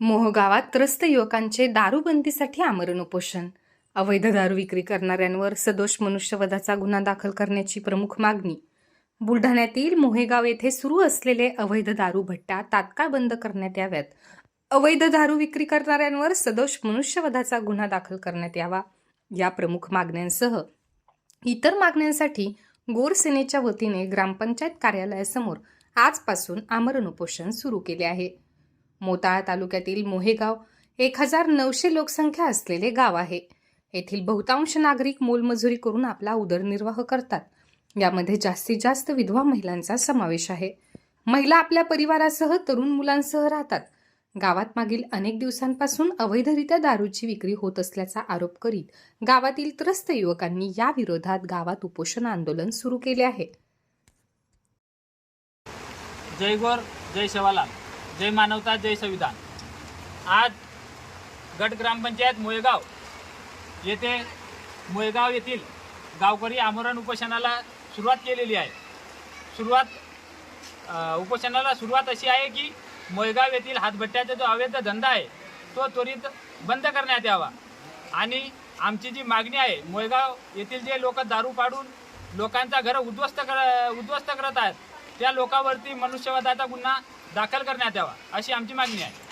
मोहगावात त्रस्त युवकांचे दारूबंदीसाठी आमरण उपोषण अवैध दारू विक्री करणाऱ्यांवर सदोष मनुष्यवधाचा गुन्हा दाखल करण्याची प्रमुख मागणी. बुलढाण्यातील मोहेगाव येथे सुरू असलेले अवैध दारू भट्टा तात्काळ बंद करण्यात याव्यात. अवैध दारू विक्री करणाऱ्यांवर सदोष मनुष्यवधाचा गुन्हा दाखल करण्यात यावा या प्रमुख मागण्यांसह. इतर मागण्यांसाठी गोरसेनेच्या वतीने ग्रामपंचायत कार्यालयासमोर आजपासून आमरण उपोषण सुरू केले आहे. मोताळा तालुक्यातील मोहेगाव एक हजार नऊशे लोकसंख्या असलेले गाव आहे. येथील बहुतांश नागरिक मोलमजुरी करून आपला उदरनिर्वाह करतात. यामध्ये जास्तीत जास्त विधवा महिलांचा समावेश आहे. महिला आपल्या परिवारासह तरुण मुलांसह राहतात. गावात मागील अनेक दिवसांपासून अवैधरित्या दारूची विक्री होत असल्याचा आरोप करीत गावातील त्रस्त युवकांनी या विरोधात गावात उपोषण आंदोलन सुरू केले आहे. जय गोर जय सेवालाल जय मानवता जय संविधान. आज गट ग्रामपंचायत मुळेगाव येथे मुळेगाव येथील गावकरी आमरण उपोषणाला सुरुवात केलेली आहे. सुरुवात उपोषणाला सुरुवात अशी आहे की मुळेगाव येथील हातभट्ट्याचा जो अवैध धंदा आहे तो त्वरित बंद करण्यात यावा. आणि आमची जी मागणी आहे मुळेगाव येथील जे लोक दारू पाडून लोकांचा घर उद्ध्वस्त कर उद्ध्वस्त करत आहेत त्या लोकांवरती मनुष्यवधाचा गुन्हा दाखल करण्यात यावा अशी आमची मागणी आहे.